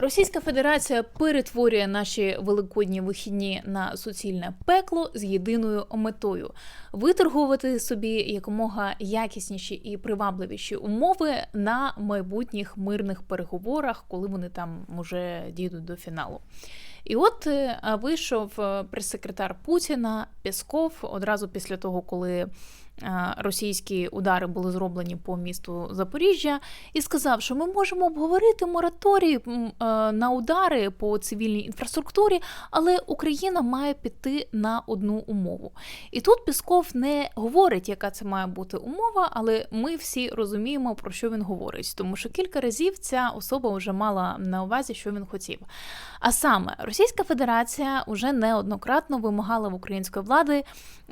Російська Федерація перетворює наші великодні вихідні на суцільне пекло з єдиною метою виторгувати собі якомога якісніші і привабливіші умови на майбутніх мирних переговорах, коли вони там уже дійдуть до фіналу. І от е, вийшов е, прес-секретар Путіна Пєсков одразу після того, коли російські удари були зроблені по місту Запоріжжя, і сказав, що ми можемо обговорити мораторій е, на удари по цивільній інфраструктурі, але Україна має піти на одну умову. І тут Пісков не говорить, яка це має бути умова, але ми всі розуміємо, про що він говорить, тому що кілька разів ця особа вже мала на увазі, що він хотів. А саме Російська Федерація вже неоднократно вимагала в української влади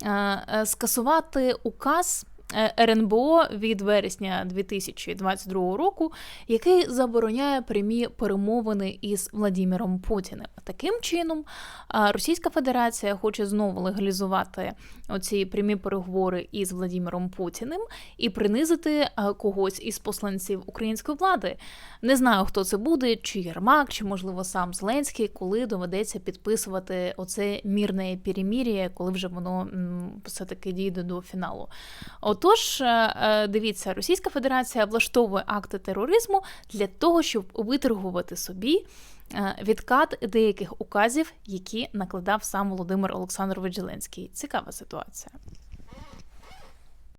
е, е, скасувати указ. Е, РНБО від вересня 2022 року, який забороняє прямі перемовини із Владіміром Путіним. Таким чином, Російська Федерація хоче знову легалізувати оці прямі переговори із Владіміром Путіним і принизити когось із посланців української влади. Не знаю, хто це буде, чи Єрмак, чи можливо сам Зеленський, коли доведеться підписувати оце мірне перемір'я, коли вже воно все-таки дійде до фіналу. Отож, е, е, дивіться, Російська Федерація влаштовує акти тероризму для того, щоб виторгувати собі е, відкат деяких указів, які накладав сам Володимир Олександрович Зеленський. Цікава ситуація.